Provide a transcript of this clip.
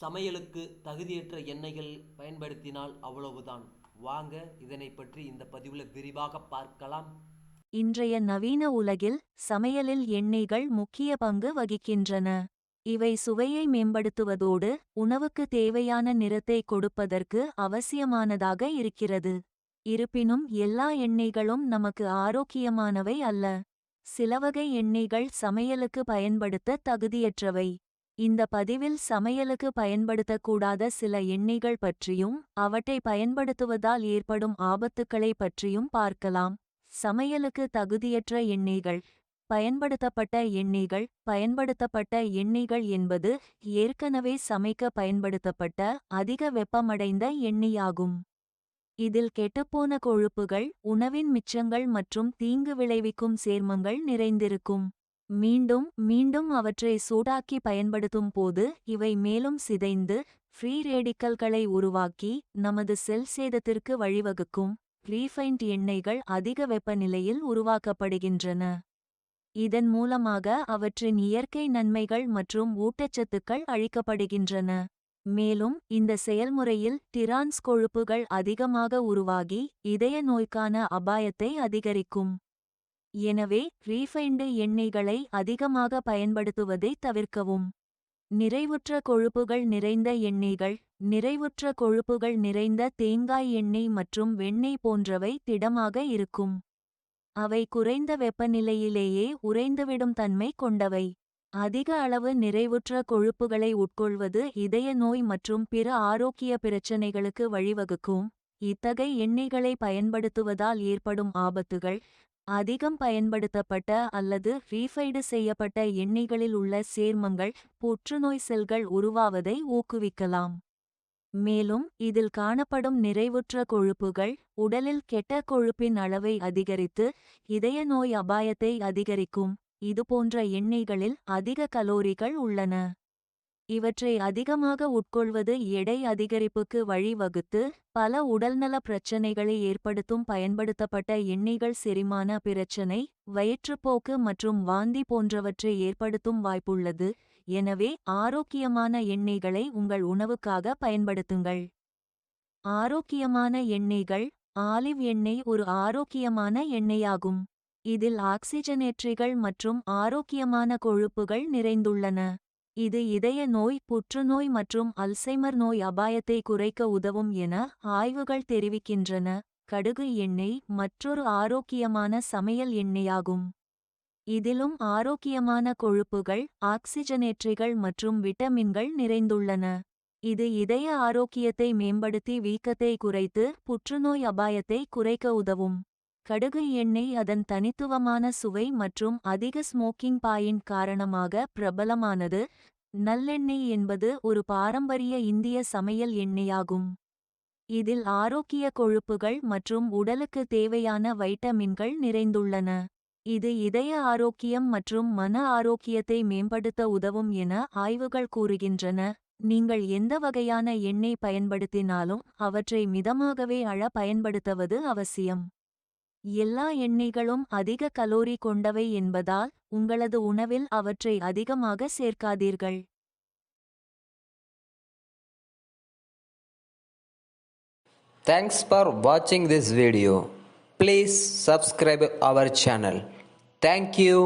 சமையலுக்கு தகுதியற்ற எண்ணெய்கள் பயன்படுத்தினால் அவ்வளவுதான். வாங்க இதனை பற்றி இந்த பதிவில் விரிவாக பார்க்கலாம். இன்றைய நவீன உலகில் சமையலில் எண்ணெய்கள் முக்கிய பங்கு வகிக்கின்றன. இவை சுவையை மேம்படுத்துவதோடு உணவுக்கு தேவையான நிறத்தை கொடுப்பதற்கு அவசியமானதாக இருக்கிறது. இருப்பினும் எல்லா எண்ணெய்களும் நமக்கு ஆரோக்கியமானவை அல்ல. சிலவகை எண்ணெய்கள் சமையலுக்கு பயன்படுத்த தகுதியற்றவை. இந்த பதிவில் சமையலுக்கு பயன்படுத்தக்கூடாத சில எண்ணெய்கள் பற்றியும் அவற்றை பயன்படுத்துவதால் ஏற்படும் ஆபத்துக்களை பற்றியும் பார்க்கலாம். சமையலுக்கு தகுதியற்ற எண்ணெய்கள். பயன்படுத்தப்பட்ட எண்ணெய்கள். பயன்படுத்தப்பட்ட எண்ணெய்கள் என்பது ஏற்கனவே சமைக்க பயன்படுத்தப்பட்ட அதிக வெப்பமடைந்த எண்ணெயாகும் இதில் கெட்டுப்போன கொழுப்புகள் உணவின் மிச்சங்கள் மற்றும் தீங்கு விளைவிக்கும் சேர்மங்கள் நிறைந்திருக்கும். மீண்டும் மீண்டும் அவற்றை சூடாக்கி பயன்படுத்தும் போது இவை மேலும் சிதைந்து ஃப்ரீ ரேடிக்கல்களை உருவாக்கி நமது செல் சேதத்திற்கு வழிவகுக்கும் ரீஃபைண்ட் எண்ணெய்கள் அதிக வெப்பநிலையில் உருவாக்கப்படுகின்றன. இதன் மூலமாக அவற்றின் இயற்கை நன்மைகள் மற்றும் ஊட்டச்சத்துக்கள் அழிக்கப்படுகின்றன. மேலும் இந்த செயல்முறையில் டிரான்ஸ் கொழுப்புகள் அதிகமாக உருவாகி இதய நோய்க்கான அபாயத்தை அதிகரிக்கும். எனவே ரீஃபைண்டு எண்ணெய்களை அதிகமாக பயன்படுத்துவதை தவிர்க்கவும். நிறைவுற்ற கொழுப்புகள் நிறைந்த எண்ணெய்கள் நிறைவுற்ற கொழுப்புகள் நிறைந்த தேங்காய் எண்ணெய் மற்றும் வெண்ணெய் போன்றவை திடமாக இருக்கும். அவை குறைந்த வெப்பநிலையிலேயே உறைந்துவிடும் தன்மை கொண்டவை. அதிக அளவு நிறைவுற்ற கொழுப்புகளை உட்கொள்வது இதய நோய் மற்றும் பிற ஆரோக்கிய பிரச்சினைகளுக்கு வழிவகுக்கும். இத்தகைய எண்ணெய்களை பயன்படுத்துவதால் ஏற்படும் ஆபத்துகள் அதிகம் பயன்படுத்தப்பட்ட அல்லது ரீஃபைடு செய்யப்பட்ட எண்ணெய்களில் உள்ள சேர்மங்கள் புற்றுநோய் செல்கள் உருவாவதை ஊக்குவிக்கலாம். மேலும் இதில் காணப்படும் நிறைவுற்ற கொழுப்புகள் உடலில் கெட்ட கொழுப்பின் அளவை அதிகரித்து இதய நோய் அபாயத்தை அதிகரிக்கும். இதுபோன்ற எண்ணெய்களில் அதிக கலோரிகள் உள்ளன. இவற்றை அதிகமாக உட்கொள்வது எடை அதிகரிப்புக்கு வழிவகுத்து பல உடல்நல பிரச்சனைகளை ஏற்படுத்தும் பயன்படுத்தப்பட்ட எண்ணெய்கள் செரிமான பிரச்சினை வயிற்றுப்போக்கு மற்றும் வாந்தி போன்றவற்றை ஏற்படுத்தும் வாய்ப்புள்ளது. எனவே ஆரோக்கியமான எண்ணெய்களை உங்கள் உணவுக்காக பயன்படுத்துங்கள். ஆரோக்கியமான எண்ணெய்கள் ஆலிவ் எண்ணெய் ஒரு ஆரோக்கியமான எண்ணெயாகும். இதில் ஆக்சிஜனேற்றிகள் மற்றும் ஆரோக்கியமான கொழுப்புகள் நிறைந்துள்ளன. இது இதய நோய் புற்றுநோய் மற்றும் அல்சைமர் நோய் அபாயத்தை குறைக்க உதவும் என ஆய்வுகள் தெரிவிக்கின்றன. கடுகு எண்ணெய் மற்றொரு ஆரோக்கியமான சமையல் எண்ணெயாகும். இதிலும் ஆரோக்கியமான கொழுப்புகள் ஆக்சிஜனேற்றிகள் மற்றும் விட்டமின்கள் நிறைந்துள்ளன. இது இதய ஆரோக்கியத்தை மேம்படுத்தி வீக்கத்தை குறைத்து புற்றுநோய் அபாயத்தை குறைக்க உதவும். கடுகு எண்ணெய் அதன் தனித்துவமான சுவை மற்றும் அதிக ஸ்மோக்கிங் பாயின் காரணமாக பிரபலமானது. நல்லெண்ணெய் என்பது ஒரு பாரம்பரிய இந்திய சமையல் எண்ணெயாகும். இதில் ஆரோக்கிய கொழுப்புகள் மற்றும் உடலுக்கு தேவையான வைட்டமின்கள் நிறைந்துள்ளன. இது இதய ஆரோக்கியம் மற்றும் மன ஆரோக்கியத்தை மேம்படுத்த உதவும் என ஆய்வுகள் கூறுகின்றன. நீங்கள் எந்த வகையான எண்ணெய் பயன்படுத்தினாலும் அவற்றை மிதமாகவே அழ பயன்படுத்துவது அவசியம். எல்லா எண்ணெய்களும் அதிக கலோரி கொண்டவை என்பதால் உங்களது உணவில் அவற்றை அதிகமாக சேர்க்காதீர்கள் Thanks for watching this video. Please subscribe our channel. Thank you.